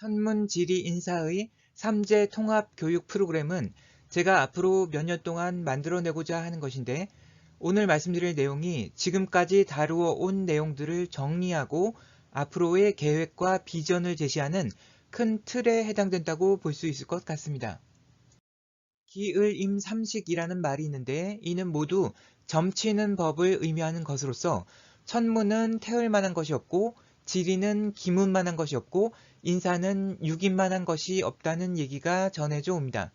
천문지리 인사의 3제 통합 교육 프로그램은 제가 앞으로 몇 년 동안 만들어내고자 하는 것인데 오늘 말씀드릴 내용이 지금까지 다루어 온 내용들을 정리하고 앞으로의 계획과 비전을 제시하는 큰 틀에 해당된다고 볼 수 있을 것 같습니다. 기을임삼식이라는 말이 있는데 이는 모두 점치는 법을 의미하는 것으로서 천문은 태울 만한 것이 없고 지리는 기문 만한 것이 없고 인사는 육인 만한 것이 없다는 얘기가 전해져 옵니다.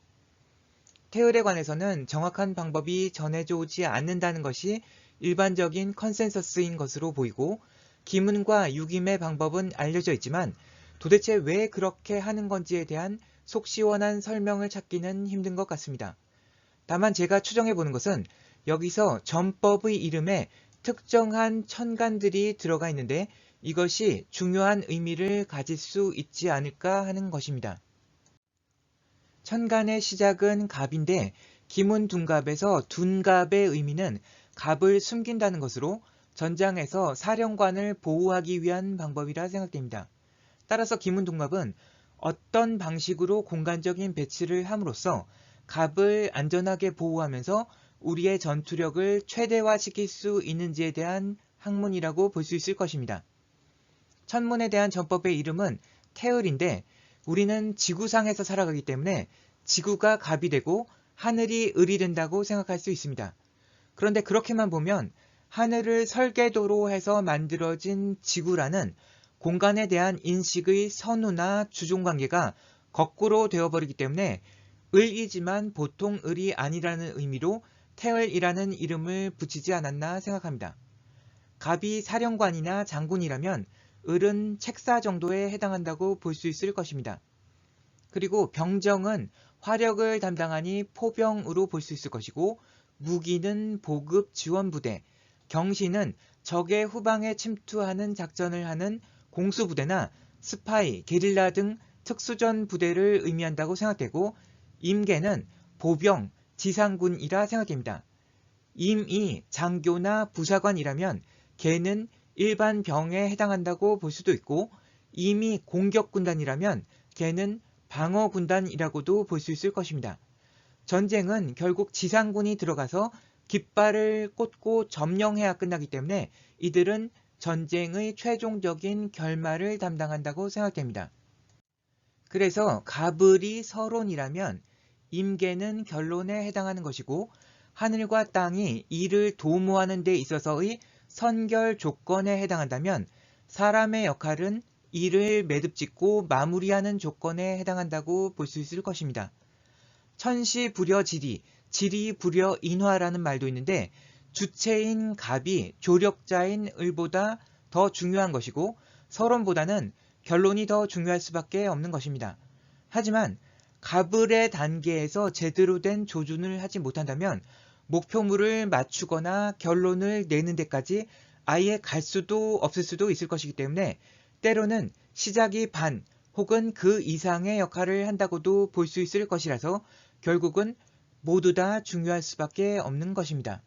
태을에 관해서는 정확한 방법이 전해져 오지 않는다는 것이 일반적인 컨센서스인 것으로 보이고 기문과 육임의 방법은 알려져 있지만 도대체 왜 그렇게 하는 건지에 대한 속 시원한 설명을 찾기는 힘든 것 같습니다. 다만 제가 추정해 보는 것은 여기서 전법의 이름에 특정한 천간들이 들어가 있는데 이것이 중요한 의미를 가질 수 있지 않을까 하는 것입니다. 천간의 시작은 갑인데 기문 둔갑에서 둔갑의 의미는 갑을 숨긴다는 것으로 전장에서 사령관을 보호하기 위한 방법이라 생각됩니다. 따라서 기문 둔갑은 어떤 방식으로 공간적인 배치를 함으로써 갑을 안전하게 보호하면서 우리의 전투력을 최대화시킬 수 있는지에 대한 학문이라고 볼 수 있을 것입니다. 천문에 대한 전법의 이름은 태을인데 우리는 지구상에서 살아가기 때문에 지구가 갑이 되고 하늘이 을이 된다고 생각할 수 있습니다. 그런데 그렇게만 보면 하늘을 설계도로 해서 만들어진 지구라는 공간에 대한 인식의 선우나 주종관계가 거꾸로 되어버리기 때문에 을이지만 보통 을이 아니라는 의미로 태을이라는 이름을 붙이지 않았나 생각합니다. 갑이 사령관이나 장군이라면 을은 책사 정도에 해당한다고 볼 수 있을 것입니다. 그리고 병정은 화력을 담당하니 포병으로 볼 수 있을 것이고 무기는 보급 지원부대, 경시는 적의 후방에 침투하는 작전을 하는 공수부대나 스파이, 게릴라 등 특수전 부대를 의미한다고 생각되고 임계는 보병, 지상군이라 생각됩니다. 임이 장교나 부사관이라면 개는 일반 병에 해당한다고 볼 수도 있고 이미 공격 군단이라면 개는 방어 군단이라고도 볼 수 있을 것입니다. 전쟁은 결국 지상군이 들어가서 깃발을 꽂고 점령해야 끝나기 때문에 이들은 전쟁의 최종적인 결말을 담당한다고 생각됩니다. 그래서 가불이 서론이라면 임계는 결론에 해당하는 것이고 하늘과 땅이 이를 도모하는 데 있어서의 선결 조건에 해당한다면 사람의 역할은 이를 매듭짓고 마무리하는 조건에 해당한다고 볼 수 있을 것입니다. 천시 불여 지리, 지리 불여 인화라는 말도 있는데 주체인 갑이 조력자인 을보다 더 중요한 것이고 서론보다는 결론이 더 중요할 수밖에 없는 것입니다. 하지만 가불의 단계에서 제대로 된 조준을 하지 못한다면 목표물을 맞추거나 결론을 내는 데까지 아예 갈 수도 없을 수도 있을 것이기 때문에 때로는 시작이 반 혹은 그 이상의 역할을 한다고도 볼 수 있을 것이라서 결국은 모두 다 중요할 수밖에 없는 것입니다.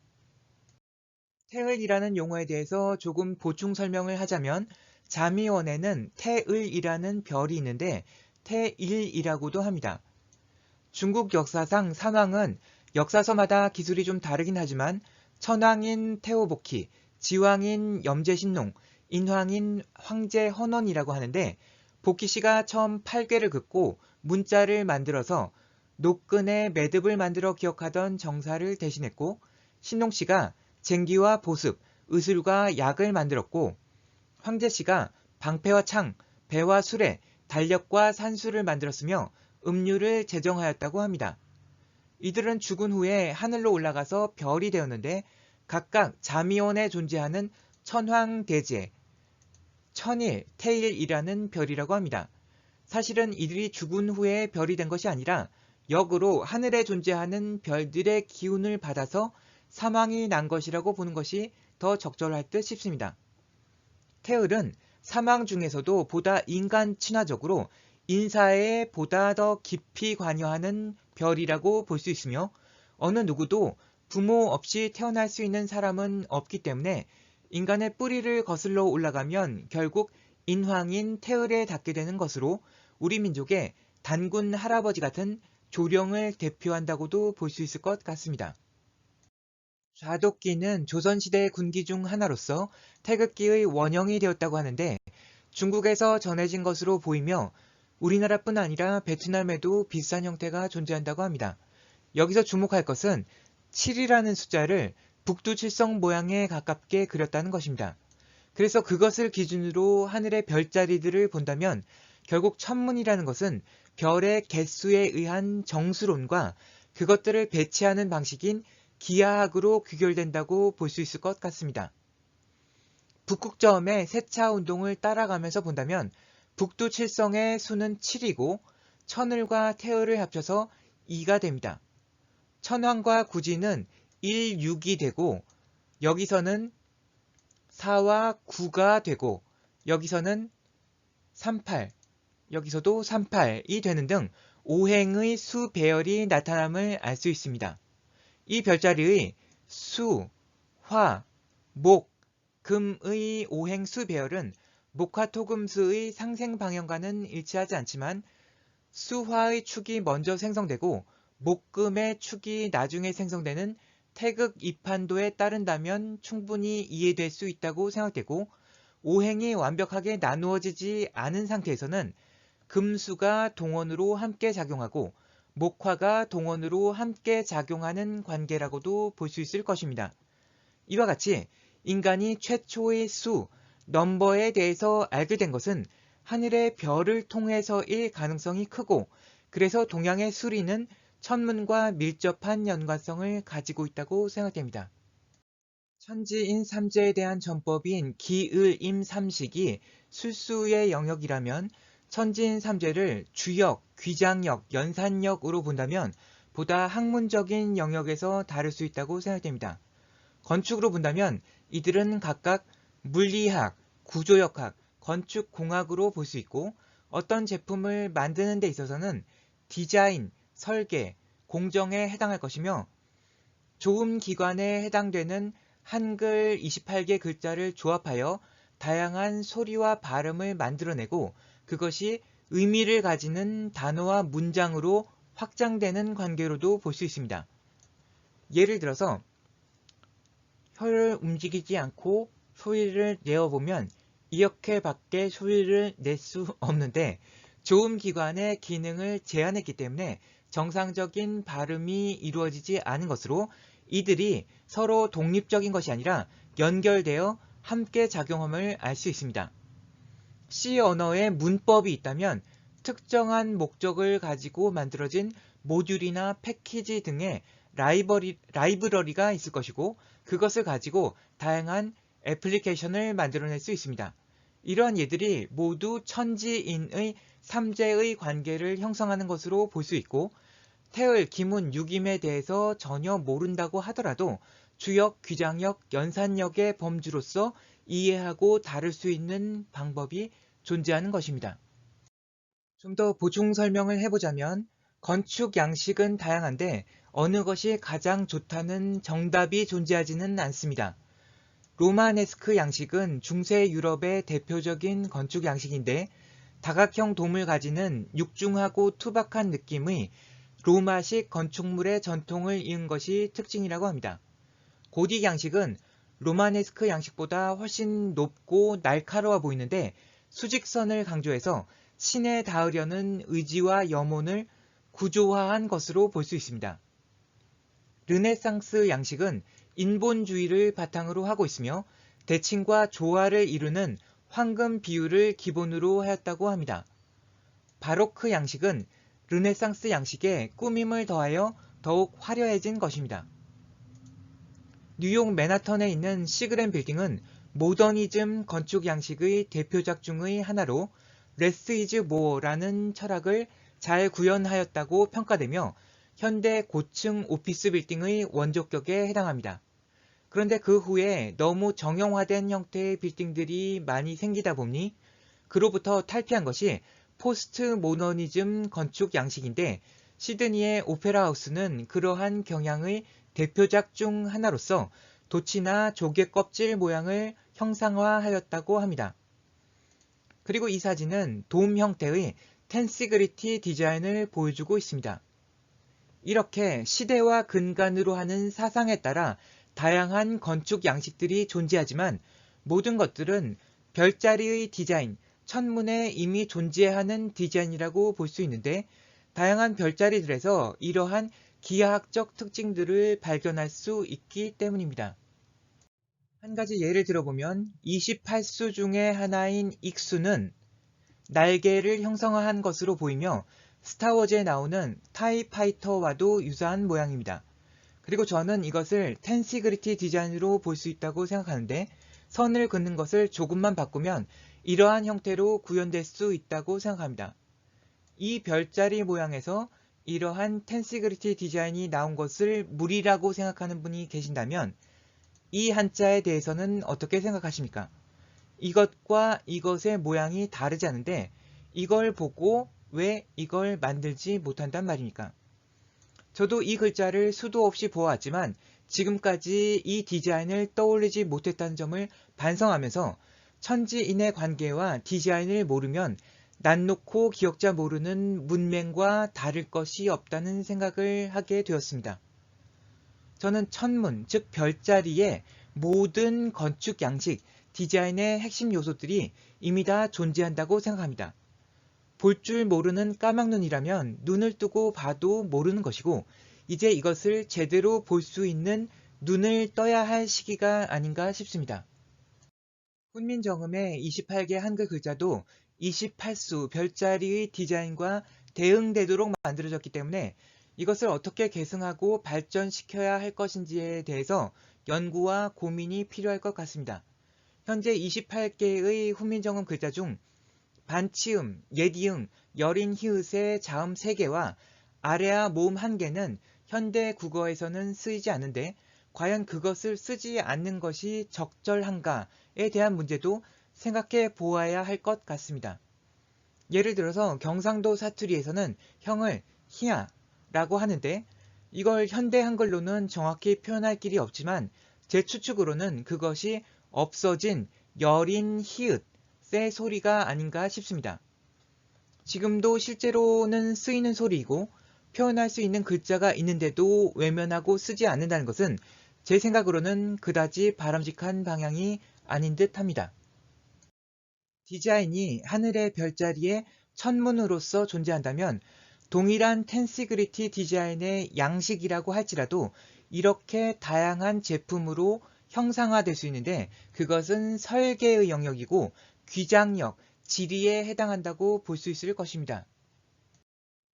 태을이라는 용어에 대해서 조금 보충 설명을 하자면 자미원에는 태을이라는 별이 있는데 태일이라고도 합니다. 중국 역사상 산왕은 역사서마다 기술이 좀 다르긴 하지만 천왕인 태오복희, 지왕인 염제신농, 인왕인 황제 헌원이라고 하는데 복희 씨가 처음 팔괘를 긋고 문자를 만들어서 노끈에 매듭을 만들어 기억하던 정사를 대신했고 신농 씨가 쟁기와 보습, 의술과 약을 만들었고 황제 씨가 방패와 창, 배와 수레, 달력과 산수를 만들었으며 음료를 제정하였다고 합니다. 이들은 죽은 후에 하늘로 올라가서 별이 되었는데 각각 자미원에 존재하는 천황대제, 천일, 태일이라는 별이라고 합니다. 사실은 이들이 죽은 후에 별이 된 것이 아니라 역으로 하늘에 존재하는 별들의 기운을 받아서 사망이 난 것이라고 보는 것이 더 적절할 듯 싶습니다. 태을은 사망 중에서도 보다 인간 친화적으로 인사에 보다 더 깊이 관여하는 별이라고 볼 수 있으며 어느 누구도 부모 없이 태어날 수 있는 사람은 없기 때문에 인간의 뿌리를 거슬러 올라가면 결국 인황인 태을에 닿게 되는 것으로 우리 민족의 단군 할아버지 같은 조령을 대표한다고도 볼 수 있을 것 같습니다. 좌독기는 조선시대 군기 중 하나로서 태극기의 원형이 되었다고 하는데 중국에서 전해진 것으로 보이며 우리나라뿐 아니라 베트남에도 비슷한 형태가 존재한다고 합니다. 여기서 주목할 것은 7이라는 숫자를 북두칠성 모양에 가깝게 그렸다는 것입니다. 그래서 그것을 기준으로 하늘의 별자리들을 본다면 결국 천문이라는 것은 별의 개수에 의한 정수론과 그것들을 배치하는 방식인 기하학으로 귀결된다고 볼 수 있을 것 같습니다. 북극점의 세차 운동을 따라가면서 본다면 북두 칠성의 수는 7이고 천을과 태을을 합쳐서 2가 됩니다. 천왕과 구지는 1, 6이 되고 여기서는 4와 9가 되고 여기서는 38, 여기서도 38이 되는 등 오행의 수 배열이 나타남을 알 수 있습니다. 이 별자리의 수, 화, 목, 금의 오행 수 배열은 목화토금수의 상생 방향과는 일치하지 않지만 수화의 축이 먼저 생성되고 목금의 축이 나중에 생성되는 태극 이판도에 따른다면 충분히 이해될 수 있다고 생각되고 오행이 완벽하게 나누어지지 않은 상태에서는 금수가 동원으로 함께 작용하고 목화가 동원으로 함께 작용하는 관계라고도 볼 수 있을 것입니다. 이와 같이 인간이 최초의 수, 넘버에 대해서 알게 된 것은 하늘의 별을 통해서일 가능성이 크고 그래서 동양의 수리는 천문과 밀접한 연관성을 가지고 있다고 생각됩니다. 천지인 삼재에 대한 전법인 기을임 삼식이 술수의 영역이라면 천지인 삼재를 주역, 귀장역, 연산역으로 본다면 보다 학문적인 영역에서 다룰 수 있다고 생각됩니다. 건축으로 본다면 이들은 각각 물리학, 구조역학, 건축공학으로 볼 수 있고 어떤 제품을 만드는 데 있어서는 디자인, 설계, 공정에 해당할 것이며 조음 기관에 해당되는 한글 28개 글자를 조합하여 다양한 소리와 발음을 만들어내고 그것이 의미를 가지는 단어와 문장으로 확장되는 관계로도 볼 수 있습니다. 예를 들어서 혀를 움직이지 않고 소리를 내어보면 이렇게밖에 소리를 낼 수 없는데 조음 기관의 기능을 제한했기 때문에 정상적인 발음이 이루어지지 않은 것으로 이들이 서로 독립적인 것이 아니라 연결되어 함께 작용함을 알 수 있습니다. C 언어에 문법이 있다면 특정한 목적을 가지고 만들어진 모듈이나 패키지 등의 라이버리, 라이브러리가 있을 것이고 그것을 가지고 다양한 애플리케이션을 만들어낼 수 있습니다. 이러한 예들이 모두 천지인의 삼재의 관계를 형성하는 것으로 볼 수 있고 태을, 기문, 유김에 대해서 전혀 모른다고 하더라도 주역, 귀장역, 연산역의 범주로서 이해하고 다룰 수 있는 방법이 존재하는 것입니다. 좀 더 보충 설명을 해보자면 건축 양식은 다양한데 어느 것이 가장 좋다는 정답이 존재하지는 않습니다. 로마네스크 양식은 중세 유럽의 대표적인 건축 양식인데 다각형 돔을 가지는 육중하고 투박한 느낌의 로마식 건축물의 전통을 이은 것이 특징이라고 합니다. 고딕 양식은 로마네스크 양식보다 훨씬 높고 날카로워 보이는데 수직선을 강조해서 신에 닿으려는 의지와 염원을 구조화한 것으로 볼 수 있습니다. 르네상스 양식은 인본주의를 바탕으로 하고 있으며 대칭과 조화를 이루는 황금 비율을 기본으로 하였다고 합니다. 바로크 양식은 르네상스 양식에 꾸밈을 더하여 더욱 화려해진 것입니다. 뉴욕 맨하턴에 있는 시그렌 빌딩은 모더니즘 건축 양식의 대표작 중의 하나로 레스 이즈 모어라는 철학을 잘 구현하였다고 평가되며 현대 고층 오피스 빌딩의 원조격에 해당합니다. 그런데 그 후에 너무 정형화된 형태의 빌딩들이 많이 생기다 보니 그로부터 탈피한 것이 포스트 모더니즘 건축 양식인데 시드니의 오페라 하우스는 그러한 경향의 대표작 중 하나로서 도치나 조개 껍질 모양을 형상화하였다고 합니다. 그리고 이 사진은 돔 형태의 텐시그리티 디자인을 보여주고 있습니다. 이렇게 시대와 근간으로 하는 사상에 따라 다양한 건축 양식들이 존재하지만 모든 것들은 별자리의 디자인, 천문에 이미 존재하는 디자인이라고 볼 수 있는데 다양한 별자리들에서 이러한 기하학적 특징들을 발견할 수 있기 때문입니다. 한 가지 예를 들어보면 28수 중의 하나인 익수는 날개를 형성한 것으로 보이며 스타워즈에 나오는 타이파이터와도 유사한 모양입니다. 그리고 저는 이것을 텐시그리티 디자인으로 볼 수 있다고 생각하는데 선을 긋는 것을 조금만 바꾸면 이러한 형태로 구현될 수 있다고 생각합니다. 이 별자리 모양에서 이러한 텐시그리티 디자인이 나온 것을 무리라고 생각하는 분이 계신다면 이 한자에 대해서는 어떻게 생각하십니까? 이것과 이것의 모양이 다르지 않은데 이걸 보고 왜 이걸 만들지 못한단 말입니까? 저도 이 글자를 수도 없이 보았지만 지금까지 이 디자인을 떠올리지 못했다는 점을 반성하면서 천지인의 관계와 디자인을 모르면 난 놓고 기억자 모르는 문맹과 다를 것이 없다는 생각을 하게 되었습니다. 저는 천문, 즉 별자리의 모든 건축 양식, 디자인의 핵심 요소들이 이미 다 존재한다고 생각합니다. 볼 줄 모르는 까막눈이라면 눈을 뜨고 봐도 모르는 것이고 이제 이것을 제대로 볼 수 있는 눈을 떠야 할 시기가 아닌가 싶습니다. 훈민정음의 28개 한글 글자도 28수 별자리의 디자인과 대응되도록 만들어졌기 때문에 이것을 어떻게 계승하고 발전시켜야 할 것인지에 대해서 연구와 고민이 필요할 것 같습니다. 현재 28개의 훈민정음 글자 중 반치음, 예디응, 여린 히읗의 자음 3개와 아래아 모음 1개는 현대 국어에서는 쓰이지 않는데 과연 그것을 쓰지 않는 것이 적절한가에 대한 문제도 생각해 보아야 할 것 같습니다. 예를 들어서 경상도 사투리에서는 형을 희야 라고 하는데 이걸 현대 한글로는 정확히 표현할 길이 없지만 제 추측으로는 그것이 없어진 여린 히읗 의 소리가 아닌가 싶습니다. 지금도 실제로는 쓰이는 소리이고 표현할 수 있는 글자가 있는데도 외면하고 쓰지 않는다는 것은 제 생각으로는 그다지 바람직한 방향이 아닌 듯 합니다. 디자인이 하늘의 별자리에 천문으로서 존재한다면 동일한 텐시그리티 디자인의 양식이라고 할지라도 이렇게 다양한 제품으로 형상화될 수 있는데 그것은 설계의 영역이고 귀장력, 지리에 해당한다고 볼 수 있을 것입니다.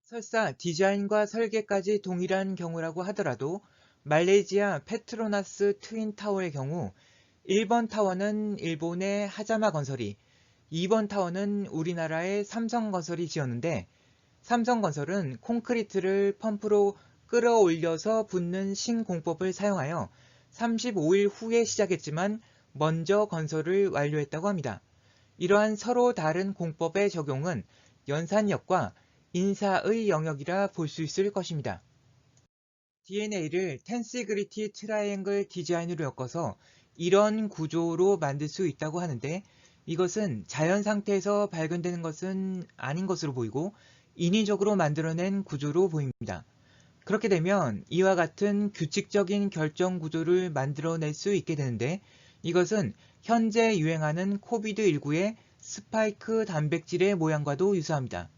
설사 디자인과 설계까지 동일한 경우라고 하더라도 말레이시아 페트로나스 트윈타워의 경우 1번 타워는 일본의 하자마 건설이 2번 타워는 우리나라의 삼성건설이 지었는데 삼성건설은 콘크리트를 펌프로 끌어올려서 붓는 신공법을 사용하여 35일 후에 시작했지만 먼저 건설을 완료했다고 합니다. 이러한 서로 다른 공법의 적용은 연산력과 인사의 영역이라 볼 수 있을 것입니다. DNA를 텐시그리티 트라이앵글 디자인으로 엮어서 이런 구조로 만들 수 있다고 하는데 이것은 자연 상태에서 발견되는 것은 아닌 것으로 보이고 인위적으로 만들어낸 구조로 보입니다. 그렇게 되면 이와 같은 규칙적인 결정 구조를 만들어낼 수 있게 되는데 이것은 현재 유행하는 코비드19의 스파이크 단백질의 모양과도 유사합니다.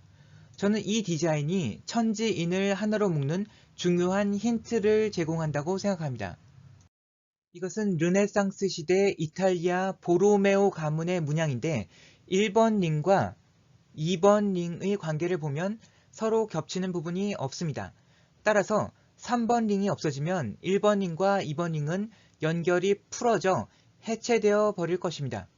저는 이 디자인이 천지인을 하나로 묶는 중요한 힌트를 제공한다고 생각합니다. 이것은 르네상스 시대 이탈리아 보로메오 가문의 문양인데 1번 링과 2번 링의 관계를 보면 서로 겹치는 부분이 없습니다. 따라서 3번 링이 없어지면 1번 링과 2번 링은 연결이 풀어져 해체되어 버릴 것입니다.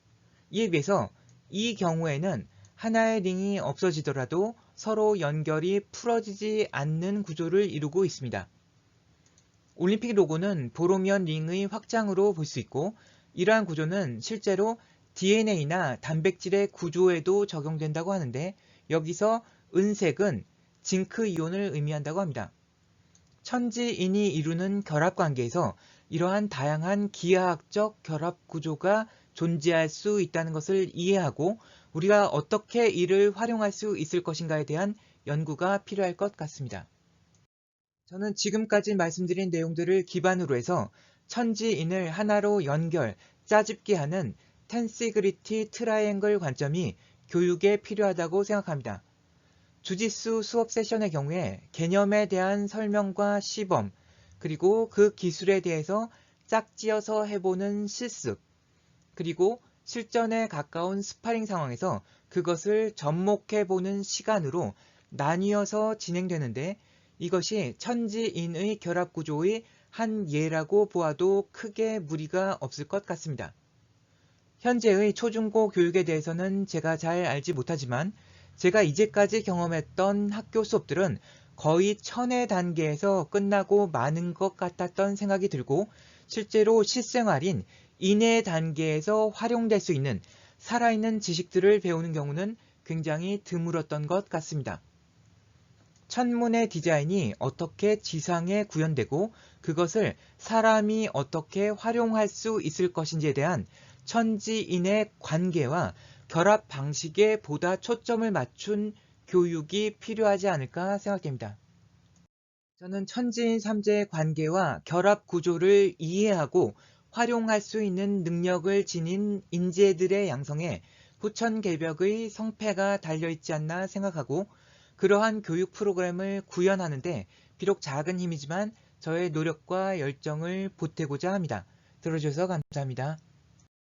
이에 비해서 이 경우에는 하나의 링이 없어지더라도 서로 연결이 풀어지지 않는 구조를 이루고 있습니다. 올림픽 로고는 보로미언 링의 확장으로 볼 수 있고 이러한 구조는 실제로 DNA나 단백질의 구조에도 적용된다고 하는데 여기서 은색은 징크 이온을 의미한다고 합니다. 천지인이 이루는 결합 관계에서 이러한 다양한 기하학적 결합 구조가 존재할 수 있다는 것을 이해하고 우리가 어떻게 이를 활용할 수 있을 것인가에 대한 연구가 필요할 것 같습니다. 저는 지금까지 말씀드린 내용들을 기반으로 해서 천지인을 하나로 연결, 짜집게 하는 텐시그리티 트라이앵글 관점이 교육에 필요하다고 생각합니다. 주짓수 수업 세션의 경우에 개념에 대한 설명과 시범, 그리고 그 기술에 대해서 짝지어서 해보는 실습, 그리고 실전에 가까운 스파링 상황에서 그것을 접목해보는 시간으로 나뉘어서 진행되는데 이것이 천지인의 결합구조의 한 예라고 보아도 크게 무리가 없을 것 같습니다. 현재의 초중고 교육에 대해서는 제가 잘 알지 못하지만 제가 이제까지 경험했던 학교 수업들은 거의 천의 단계에서 끝나고 마는 것 같았던 생각이 들고 실제로 실생활인 인의 단계에서 활용될 수 있는 살아있는 지식들을 배우는 경우는 굉장히 드물었던 것 같습니다. 천문의 디자인이 어떻게 지상에 구현되고 그것을 사람이 어떻게 활용할 수 있을 것인지에 대한 천지인의 관계와 결합 방식에 보다 초점을 맞춘 교육이 필요하지 않을까 생각됩니다. 저는 천지인 삼재의 관계와 결합 구조를 이해하고 활용할 수 있는 능력을 지닌 인재들의 양성에 후천개벽의 성패가 달려있지 않나 생각하고 그러한 교육 프로그램을 구현하는데 비록 작은 힘이지만 저의 노력과 열정을 보태고자 합니다. 들어주셔서 감사합니다.